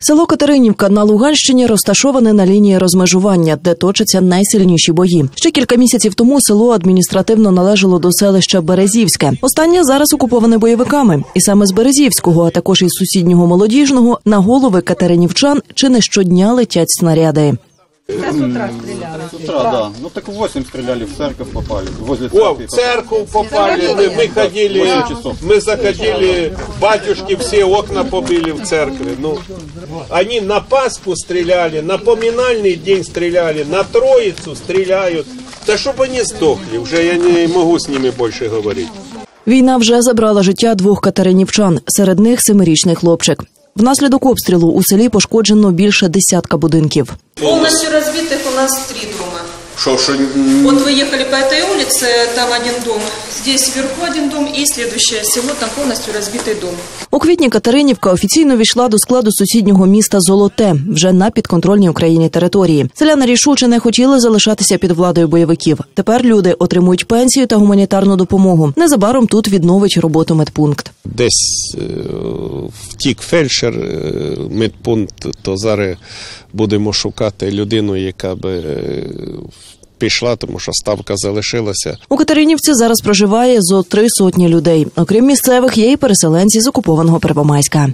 Село Катеринівка на Луганщині розташоване на лінії розмежування, де точаться найсильніші бої. Ще кілька місяців тому село адміністративно належало до селища Березівське. Останнє зараз окуповане бойовиками, і саме з Березівського, а також із сусіднього молодіжного, на голови катеринівчан чи не щодня летять снаряди С утра, да. Ну так в 8 стреляли, в церковь попали. Возле О, церкви. в церковь попали, мы, мы ходили, Восемь часов. мы заходили, батюшки все окна побили в церкви. Ну, они на Пасху стреляли, на поминальный день стреляли, на Троицу стреляют. Да чтобы они сдохли, уже я не могу с ними больше говорить. Війна вже забрала життя двох катеринівчан, серед них семирічний хлопчик. Внаслідок обстрілу у селі пошкоджено більше десятка будинків. Полностью разбитых у нас три дома. Что, что, Вот вы ехали по этой улице, там один дом, здесь вверху один дом и следующее село, там полностью разбитый дом. У квітні Катеринівка офіційно війшла до складу сусіднього міста Золоте вже на підконтрольній Україні території. Селяни рішуче не хотіли залишатися під владою бойовиків. Тепер люди отримують пенсію та гуманітарну допомогу. Незабаром тут відновить роботу медпункт. десь е, втік фельдшер, е, медпункт, то зараз будемо шукати людину, яка би е, пішла, тому що ставка залишилася. У Катеринівці зараз проживає зо три сотні людей. Окрім місцевих, є і переселенці з окупованого Первомайська.